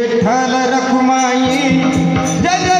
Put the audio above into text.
Vitthal Rakhumai Jai